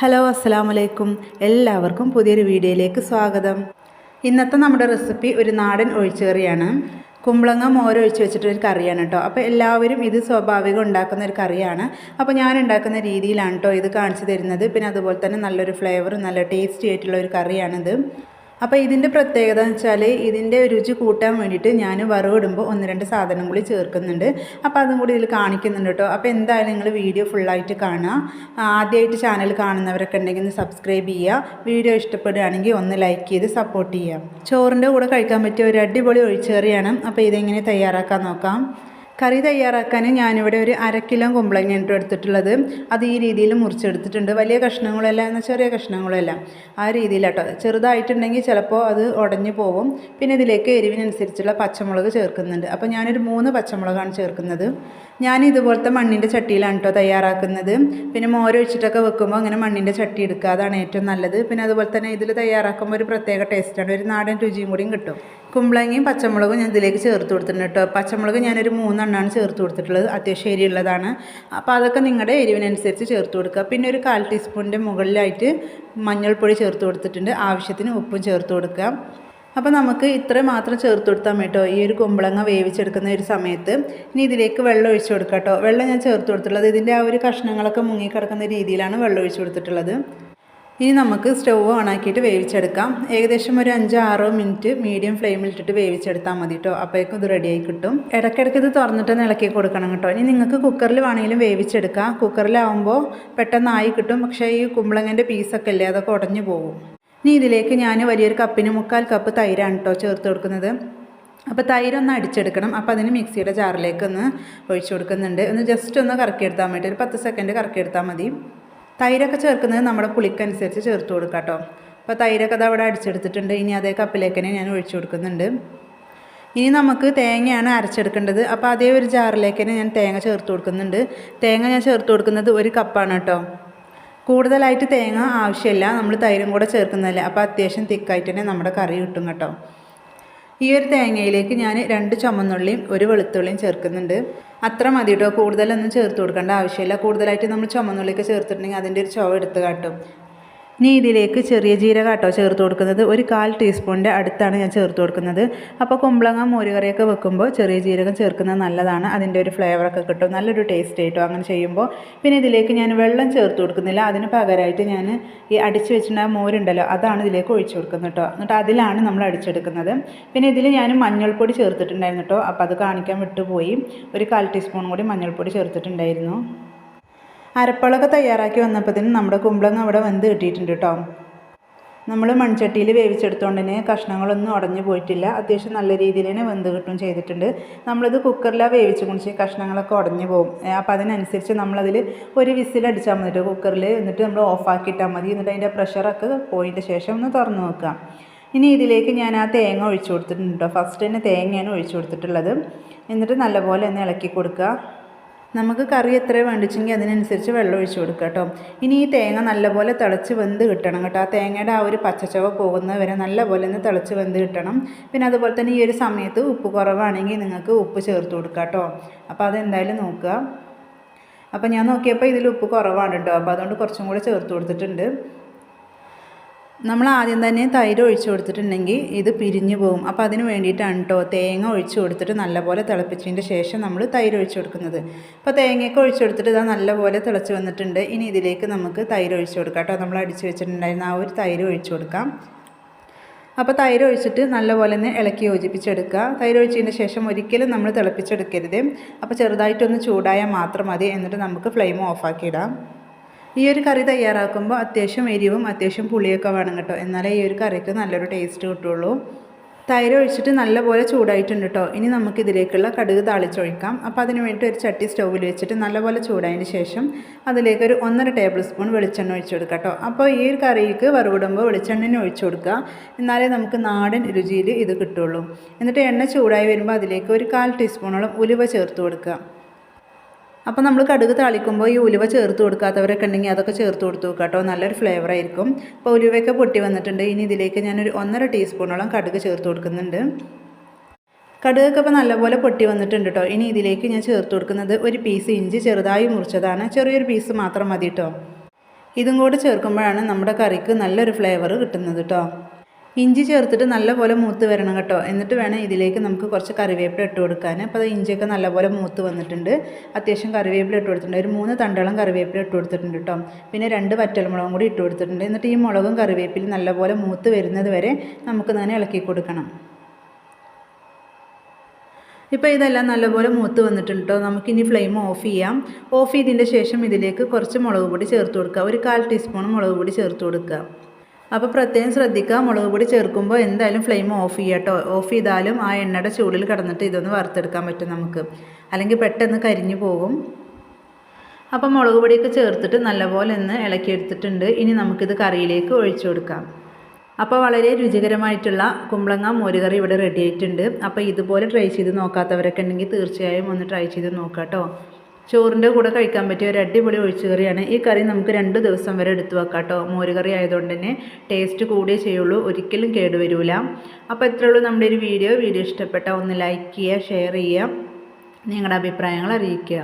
Hello അസ്സാം വലൈക്കും എല്ലാവർക്കും പുതിയൊരു വീഡിയോയിലേക്ക് സ്വാഗതം. ഇന്നത്തെ നമ്മുടെ റെസിപ്പി ഒരു നാടൻ ഒഴിച്ചുകറിയാണ്. കുമ്പളങ്ങ മോര് ഒഴിച്ച് വെച്ചിട്ടൊരു കറിയാണ് കേട്ടോ. അപ്പോൾ എല്ലാവരും ഇത് സ്വാഭാവികം ഉണ്ടാക്കുന്ന ഒരു കറിയാണ്. അപ്പോൾ ഞാൻ ഉണ്ടാക്കുന്ന രീതിയിലാണ് കേട്ടോ ഇത് കാണിച്ചു തരുന്നത്. പിന്നെ അതുപോലെ തന്നെ നല്ലൊരു ഫ്ലേവർ നല്ല ടേസ്റ്റി ആയിട്ടുള്ള ഒരു കറിയാണിത്. അപ്പോൾ ഇതിന്റെ പ്രത്യേകത എന്ന് വെച്ചാൽ ഇതിന്റെ രുചി കൂട്ടാൻ വേണ്ടിയിട്ട് ഞാൻ വറവിടുമ്പോൾ ഒന്ന് രണ്ട് സാധനം കൂടി ചേർക്കുന്നുണ്ട്. അപ്പോൾ അതും കൂടി ഇതിൽ കാണിക്കുന്നുണ്ട് കേട്ടോ. അപ്പോൾ എന്തായാലും നിങ്ങൾ വീഡിയോ ഫുള്ളായിട്ട് കാണുക. ആദ്യമായിട്ട് ചാനൽ കാണുന്നവരൊക്കെ ഉണ്ടെങ്കിൽ ഒന്ന് സബ്സ്ക്രൈബ് ചെയ്യുക. വീഡിയോ ഇഷ്ടപ്പെടുകയാണെങ്കിൽ ഒന്ന് ലൈക്ക് ചെയ്ത് സപ്പോർട്ട് ചെയ്യുക. ചോറിന്റെ കൂടെ കഴിക്കാൻ പറ്റിയ ഒരു അടിപൊളി ഒഴിച്ചേറിയാണ്. അപ്പോൾ ഇതെങ്ങനെ തയ്യാറാക്കാൻ നോക്കാം. കറി തയ്യാറാക്കാൻ ഞാനിവിടെ ഒരു അര കിലോ കുമ്പളങ്ങ ഇട്ട് എടുത്തിട്ടുള്ളത്. അത് ഈ രീതിയിൽ മുറിച്ചെടുത്തിട്ടുണ്ട്. വലിയ കഷ്ണങ്ങളല്ല എന്നാൽ ചെറിയ കഷ്ണങ്ങളല്ല. ആ രീതിയിലാട്ടോ. ചെറുതായിട്ടുണ്ടെങ്കിൽ ചിലപ്പോൾ അത് ഉടഞ്ഞു പോകും പിന്നെ ഇതിലേക്ക് എരിവിനനുസരിച്ചുള്ള പച്ചമുളക് ചേർക്കുന്നുണ്ട്. അപ്പോൾ ഞാനൊരു മൂന്ന് പച്ചമുളകാണ് ചേർക്കുന്നത്. ഞാൻ ഇതുപോലത്തെ മണ്ണിന്റെ ചട്ടിയിലാണ് കേട്ടോ തയ്യാറാക്കുന്നത്. പിന്നെ മോര് ഒഴിച്ചിട്ടൊക്കെ വെക്കുമ്പോൾ അങ്ങനെ മണ്ണിന്റെ ചട്ടി എടുക്കുക. അതാണ് ഏറ്റവും നല്ലത്. പിന്നെ അതുപോലെ തന്നെ ഇതിൽ തയ്യാറാക്കുമ്പോൾ ഒരു പ്രത്യേക ടേസ്റ്റാണ് ഒരു നാടൻ രുചിയും കൂടിയും കിട്ടും. കുമ്പളങ്ങയും പച്ചമുളകും ഞാൻ ഇതിലേക്ക് ചേർത്ത് കൊടുത്തിട്ടുണ്ട് കേട്ടോ. പച്ചമുളക് ഞാനൊരു മൂന്നെണ്ണമാണ് ചേർത്ത് കൊടുത്തിട്ടുള്ളത്. അത്യാവശ്യം എരിയുള്ളതാണ് അപ്പോൾ അതൊക്കെ നിങ്ങളുടെ എരിവിനനുസരിച്ച് ചേർത്ത് കൊടുക്കുക. പിന്നെ ഒരു കാൽ ടീസ്പൂണിന്റെ മുകളിലായിട്ട് മഞ്ഞൾപ്പൊടി ചേർത്ത് കൊടുത്തിട്ടുണ്ട്. ആവശ്യത്തിന് ഉപ്പും ചേർത്ത് കൊടുക്കുക. അപ്പോൾ നമുക്ക് ഇത്ര മാത്രം ചേർത്ത് കൊടുത്താൽ കേട്ടോ. ഈ ഒരു കുമ്പളങ്ങ വേവിച്ചെടുക്കുന്ന ഒരു സമയത്ത്. ഇനി ഇതിലേക്ക് വെള്ളം ഒഴിച്ചു കൊടുക്കാം കേട്ടോ. വെള്ളം ഞാൻ ചേർത്ത് കൊടുത്തിട്ടുള്ളത് ഇതിന്റെ ആ ഒരു കഷ്ണങ്ങളൊക്കെ മുങ്ങിക്കിടക്കുന്ന രീതിയിലാണ് വെള്ളം ഒഴിച്ചു കൊടുത്തിട്ടുള്ളത്. ഇനി നമുക്ക് സ്റ്റൗ ഓണാക്കിയിട്ട് വേവിച്ചെടുക്കാം. ഏകദേശം ഒരു അഞ്ചോ ആറോ മിനിറ്റ് മീഡിയം ഫ്ലെയിമിൽ ഇട്ടിട്ട് വേവിച്ചെടുത്താൽ മതി കേട്ടോ അപ്പോഴേക്കും ഇത് റെഡിയായി കിട്ടും. ഇടയ്ക്കിടയ്ക്ക് ഇത് തുറന്നിട്ട് ഇളക്കി കൊടുക്കണം കേട്ടോ ഇനി നിങ്ങൾക്ക് കുക്കറിൽ വേണമെങ്കിലും വേവിച്ചെടുക്കാം. കുക്കറിലാവുമ്പോൾ പെട്ടെന്ന് ആയി കിട്ടും. പക്ഷേ ഈ കുമ്പളങ്ങന്റെ പീസൊക്കെ അല്ലേ അതൊക്കെ ഉടഞ്ഞു പോകും. ഇനി ഇതിലേക്ക് ഞാൻ വലിയൊരു കപ്പിന് മുക്കാൽ കപ്പ് തൈരാണ് കേട്ടോ ചേർത്ത് കൊടുക്കുന്നത്. അപ്പോൾ തൈരൊന്ന് അടിച്ചെടുക്കണം. അപ്പോൾ അതിന് മിക്സിയുടെ ജാറിലേക്ക് ഒന്ന് ഒഴിച്ചു കൊടുക്കുന്നുണ്ട്. ഒന്ന് ജസ്റ്റ് ഒന്ന് കറക്കിയെടുത്താൽ മതി. ഒരു പത്ത് സെക്കൻഡ് കറക്കിയെടുത്താൽ മതി. തൈരൊക്കെ ചേർക്കുന്നത് നമ്മുടെ പുളിക്കനുസരിച്ച് ചേർത്ത് കൊടുക്കാം കേട്ടോ. അപ്പോൾ തൈരൊക്കെ അത് അവിടെ അടിച്ചെടുത്തിട്ടുണ്ട്. ഇനി അതേ കപ്പിലേക്ക് തന്നെ ഞാൻ ഒഴിച്ചു കൊടുക്കുന്നുണ്ട്. ഇനി നമുക്ക് തേങ്ങയാണ് അരച്ചെടുക്കേണ്ടത്. അപ്പോൾ അതേ ഒരു ജാറിലേക്ക് തന്നെ ഞാൻ തേങ്ങ ചേർത്ത് കൊടുക്കുന്നുണ്ട്. തേങ്ങ ഞാൻ ചേർത്ത് കൊടുക്കുന്നത് ഒരു കപ്പാണ് കേട്ടോ. കൂടുതലായിട്ട് തേങ്ങ ആവശ്യമില്ല. നമ്മൾ തൈരും കൂടെ ചേർക്കുന്നതല്ലേ. അപ്പോൾ അത്യാവശ്യം തിക്കായിട്ട് തന്നെ നമ്മുടെ കറി കിട്ടും കേട്ടോ. ഈ ഒരു തേങ്ങയിലേക്ക് ഞാൻ രണ്ട് ചുമന്നുള്ളിയും ഒരു വെളുത്തുള്ളിയും ചേർക്കുന്നുണ്ട്. അത്ര മതി കേട്ടോ കൂടുതലൊന്നും ചേർത്ത് കൊടുക്കേണ്ട ആവശ്യമില്ല. കൂടുതലായിട്ട് നമ്മൾ ചുമന്നുള്ളിയൊക്കെ ചേർത്തിട്ടുണ്ടെങ്കിൽ അതിന്റെ ഒരു ചുവ എടുത്ത് കാട്ടും. ഇനി ഇതിലേക്ക് ചെറിയ ജീരക കേട്ടോ ചേർത്ത് കൊടുക്കുന്നത്. ഒരു കാൽ ടീസ്പൂണിന്റെ അടുത്താണ് ഞാൻ ചേർത്ത് കൊടുക്കുന്നത്. അപ്പോൾ കുമ്പളങ്ങ മോരുകറിയൊക്കെ വെക്കുമ്പോൾ ചെറിയ ജീരകം ചേർക്കുന്നത് നല്ലതാണ്. അതിന്റെ ഒരു ഫ്ലേവറൊക്കെ കിട്ടും. നല്ലൊരു ടേസ്റ്റ് ആയിട്ടോ അങ്ങനെ ചെയ്യുമ്പോൾ. പിന്നെ ഇതിലേക്ക് ഞാൻ വെള്ളം ചേർത്ത് കൊടുക്കുന്നില്ല. അതിന് പകരമായിട്ട് ഞാൻ ഈ അടിച്ച് വെച്ചിട്ടുള്ള മോരുണ്ടല്ലോ അതാണ് ഇതിലേക്ക് ഒഴിച്ചു കൊടുക്കുന്നത് കേട്ടോ. എന്നിട്ട് അതിലാണ് നമ്മൾ അടിച്ചെടുക്കുന്നത്. പിന്നെ ഇതിൽ ഞാൻ മഞ്ഞൾപ്പൊടി ചേർത്തിട്ടുണ്ടായിരുന്നു കേട്ടോ. അപ്പോൾ അത് കാണിക്കാൻ വിട്ടുപോയി. ഒരു കാൽ ടീസ്പൂൺ കൂടി മഞ്ഞൾപ്പൊടി ചേർത്തിട്ടുണ്ടായിരുന്നു. അരപ്പളൊക്കെ തയ്യാറാക്കി വന്നപ്പോഴത്തേനും നമ്മുടെ കുമ്പളങ്ങ അവിടെ വെന്ത് കിട്ടിയിട്ടുണ്ട് കേട്ടോ. നമ്മൾ മൺചട്ടിയിൽ വേവിച്ചെടുത്തോണ്ട് തന്നെ കഷ്ണങ്ങളൊന്നും ഉടഞ്ഞു പോയിട്ടില്ല. അത്യാവശ്യം നല്ല രീതിയിൽ തന്നെ വെന്ത് കിട്ടും ചെയ്തിട്ടുണ്ട്. നമ്മളിത് കുക്കറിലാണ് വേവിച്ച് കുണിച്ച് കഷ്ണങ്ങളൊക്കെ ഉടഞ്ഞു പോകും. അപ്പോൾ അതിനനുസരിച്ച് നമ്മളതിൽ ഒരു വിസിലടിച്ചാൽ മതി കുക്കറിൽ എന്നിട്ട് നമ്മൾ ഓഫാക്കിയിട്ടാൽ മതി. എന്നിട്ട് അതിന്റെ പ്രഷറൊക്കെ പോയതിന്റെ ശേഷം ഒന്ന് തുറന്ന് നോക്കാം. ഇനി ഇതിലേക്ക് ഞാൻ ആ തേങ്ങ ഒഴിച്ചു കൊടുത്തിട്ടുണ്ട് ഫസ്റ്റ് തന്നെ തേങ്ങയാണ് ഒഴിച്ചു കൊടുത്തിട്ടുള്ളത്. എന്നിട്ട് നല്ലപോലെ ഒന്ന് ഇളക്കി കൊടുക്കുക നമുക്ക് കറി എത്ര വേണ്ടിച്ചെങ്കിൽ അതിനനുസരിച്ച് വെള്ളം ഒഴിച്ച് കൊടുക്കുക കേട്ടോ. ഇനി ഈ തേങ്ങ നല്ലപോലെ തിളച്ച് വെന്ത് കിട്ടണം കേട്ടോ. ആ തേങ്ങയുടെ ആ ഒരു പച്ചച്ചവ പോകുന്നത് വരെ നല്ലപോലെ ഒന്ന് തിളച്ച് വെന്ത് കിട്ടണം. പിന്നെ അതുപോലെ തന്നെ ഈ ഒരു സമയത്ത് ഉപ്പ് കുറവാണെങ്കിൽ നിങ്ങൾക്ക് ഉപ്പ് ചേർത്ത് കൊടുക്കുക കേട്ടോ. അപ്പോൾ അതെന്തായാലും നോക്കുക. അപ്പോൾ ഞാൻ നോക്കിയപ്പോൾ ഇതിൽ ഉപ്പ് കുറവാണ് കേട്ടോ. അപ്പോൾ അതുകൊണ്ട് കുറച്ചും കൂടെ ചേർത്ത് കൊടുത്തിട്ടുണ്ട്. നമ്മൾ ആദ്യം തന്നെ തൈര് ഒഴിച്ചു കൊടുത്തിട്ടുണ്ടെങ്കിൽ ഇത് പിരിഞ്ഞു പോകും. അപ്പോൾ അതിന് വേണ്ടിയിട്ടാണ് കേട്ടോ തേങ്ങ ഒഴിച്ചു കൊടുത്തിട്ട് നല്ലപോലെ തിളപ്പിച്ചതിന്റെ ശേഷം നമ്മൾ തൈര് ഒഴിച്ചു കൊടുക്കുന്നത്. അപ്പോൾ തേങ്ങയൊക്കെ ഒഴിച്ചു കൊടുത്തിട്ട് ഇതാ നല്ലപോലെ തിളച്ച് വന്നിട്ടുണ്ട്. ഇനി ഇതിലേക്ക് നമുക്ക് തൈര് ഒഴിച്ചു കൊടുക്കാം കേട്ടോ നമ്മൾ അടിച്ചു വെച്ചിട്ടുണ്ടായിരുന്ന ആ ഒരു തൈര് ഒഴിച്ചു കൊടുക്കാം. അപ്പോൾ തൈര് ഒഴിച്ചിട്ട് നല്ലപോലെ തന്നെ ഇളക്കി യോജിപ്പിച്ചെടുക്കുക. തൈര് ഒഴിച്ചതിന് ശേഷം ഒരിക്കലും നമ്മൾ തിളപ്പിച്ചെടുക്കരുത്. അപ്പോൾ ചെറുതായിട്ടൊന്ന് ചൂടായാൽ മാത്രം മതി. എന്നിട്ട് നമുക്ക് ഫ്ലെയിം ഓഫാക്കിയിടാം ഈ ഒരു കറി തയ്യാറാക്കുമ്പോൾ അത്യാവശ്യം എരിവും അത്യാവശ്യം പുളിയൊക്കെ വേണം കേട്ടോ. എന്നാലേ ഈ ഒരു കറിക്ക് നല്ലൊരു ടേസ്റ്റ് കിട്ടുള്ളൂ. തൈര് ഒഴിച്ചിട്ട് നല്ലപോലെ ചൂടായിട്ടുണ്ട് കേട്ടോ. ഇനി നമുക്കിതിലേക്കുള്ള കടുക് താളിച്ചൊഴിക്കാം. അപ്പോൾ അതിന് വേണ്ടി ഒരു ചട്ടി സ്റ്റൗവിൽ വെച്ചിട്ട് നല്ലപോലെ ചൂടായതിന് ശേഷം അതിലേക്ക് ഒരു ഒന്നര ടേബിൾ സ്പൂൺ വെളിച്ചെണ്ണ ഒഴിച്ചു കൊടുക്കുക കേട്ടോ. അപ്പോൾ ഈ ഒരു കറിക്ക് വറുവിടുമ്പോൾ വെളിച്ചെണ്ണ ഒഴിച്ചു കൊടുക്കുക. എന്നാലേ നമുക്ക് നാടൻ രുചിയിൽ ഇത് കിട്ടുള്ളൂ. എന്നിട്ട് എണ്ണ ചൂടായി വരുമ്പോൾ അതിലേക്ക് ഒരു കാൽ ടീസ്പൂണോളം ഉലുവ ചേർത്ത് കൊടുക്കുക. അപ്പോൾ നമ്മൾ കടുക് താളിക്കുമ്പോൾ ഈ ഉലുവ ചേർത്ത് കൊടുക്കാത്തവരൊക്കെ ഉണ്ടെങ്കിൽ അതൊക്കെ ചേർത്ത് കൊടുത്തു കേട്ടോ. നല്ലൊരു ഫ്ലേവർ ആയിരിക്കും. അപ്പോൾ ഉലുവയൊക്കെ പൊട്ടി വന്നിട്ടുണ്ട്. ഇനി ഇതിലേക്ക് ഞാനൊരു ഒന്നര ടീസ്പൂണോളം കടുക് ചേർത്ത് കൊടുക്കുന്നുണ്ട്. കടുകൊക്കെ ഇപ്പോൾ നല്ലപോലെ പൊട്ടി വന്നിട്ടുണ്ട് കേട്ടോ. ഇനി ഇതിലേക്ക് ഞാൻ ചേർത്ത് കൊടുക്കുന്നത് ഒരു പീസ് ഇഞ്ചി ചെറുതായി മുറിച്ചതാണ്. ചെറിയൊരു പീസ് മാത്രം മതി കേട്ടോ. ഇതും കൂടെ ചേർക്കുമ്പോഴാണ് നമ്മുടെ കറിക്ക് നല്ലൊരു ഫ്ലേവർ കിട്ടുന്നത് കേട്ടോ. ഇഞ്ചി ചേർത്തിട്ട് നല്ലപോലെ മൂത്ത് വരണം കേട്ടോ. എന്നിട്ട് വേണം ഇതിലേക്ക് നമുക്ക് കുറച്ച് കറിവേപ്പില ഇട്ട് കൊടുക്കാൻ. അപ്പോൾ അത് ഇഞ്ചിയൊക്കെ നല്ലപോലെ മൂത്ത് വന്നിട്ടുണ്ട്. അത്യാവശ്യം കറിവേപ്പില ഇട്ട് കൊടുത്തിട്ടുണ്ട്. ഒരു മൂന്ന് തണ്ടോളം കറിവേപ്പില ഇട്ട് കൊടുത്തിട്ടുണ്ട് കേട്ടോ. പിന്നെ രണ്ട് വറ്റൽമുളകും കൂടി ഇട്ട് കൊടുത്തിട്ടുണ്ട്. എന്നിട്ട് ഈ മുളകും കറിവേപ്പിലും നല്ലപോലെ മൂത്ത് വരുന്നത് വരെ നമുക്ക് ഇങ്ങനെ ഇളക്കി കൊടുക്കണം. ഇപ്പോൾ ഇതെല്ലാം നല്ലപോലെ മൂത്ത് വന്നിട്ടുണ്ട് കേട്ടോ. നമുക്കിനി ഫ്ലെയിം ഓഫ് ചെയ്യാം. ഓഫ് ചെയ്തതിന്റെ ശേഷം ഇതിലേക്ക് കുറച്ച് മുളക് പൊടി ചേർത്ത് കൊടുക്കുക. ഒരു കാൽ ടീസ്പൂൺ മുളക് പൊടി ചേർത്ത് കൊടുക്കുക. അപ്പോൾ പ്രത്യേകം ശ്രദ്ധിക്കുക. മുളക് പൊടി ചേർക്കുമ്പോൾ എന്തായാലും ഫ്ലെയിം ഓഫ് ചെയ്യാട്ടോ. ഓഫ് ചെയ്താലും ആ എണ്ണയുടെ ചൂടിൽ കിടന്നിട്ട് ഇതൊന്ന് വറുത്തെടുക്കാൻ പറ്റും നമുക്ക്. അല്ലെങ്കിൽ പെട്ടെന്ന് കരിഞ്ഞു പോകും. അപ്പോൾ മുളക് പൊടിയൊക്കെ ചേർത്തിട്ട് നല്ലപോലെ ഒന്ന് ഇളക്കിയെടുത്തിട്ടുണ്ട് ഇനി നമുക്കിത് കറിയിലേക്ക് ഒഴിച്ചു കൊടുക്കാം. അപ്പോൾ വളരെ രുചികരമായിട്ടുള്ള കുമ്പളങ്ങ മോരുകറി ഇവിടെ റെഡി ആയിട്ടുണ്ട്. അപ്പോൾ ഇതുപോലെ ട്രൈ ചെയ്ത് നോക്കാത്തവരൊക്കെ ഉണ്ടെങ്കിൽ തീർച്ചയായും ഒന്ന് ട്രൈ ചെയ്ത് നോക്കാം കേട്ടോ ചോറിന്റെ കൂടെ കഴിക്കാൻ പറ്റിയ ഒരു അടിപൊളി ഒഴിച്ചുകറിയാണ്. ഈ കറി നമുക്ക് രണ്ട് ദിവസം വരെ എടുത്തു വെക്കാം കേട്ടോ മോരുകറി ആയതുകൊണ്ട് തന്നെ ടേസ്റ്റ് കൂടിയേ ചെയ്യുള്ളൂ. ഒരിക്കലും കേടുവരില്ല അപ്പോൾ ഇത്രയേ ഉള്ളൂ നമ്മുടെ ഒരു വീഡിയോ വീഡിയോ ഇഷ്ടപ്പെട്ടാൽ ഒന്ന് ലൈക്ക് ചെയ്യുക ഷെയർ ചെയ്യുക. നിങ്ങളുടെ അഭിപ്രായങ്ങൾ അറിയിക്കുക.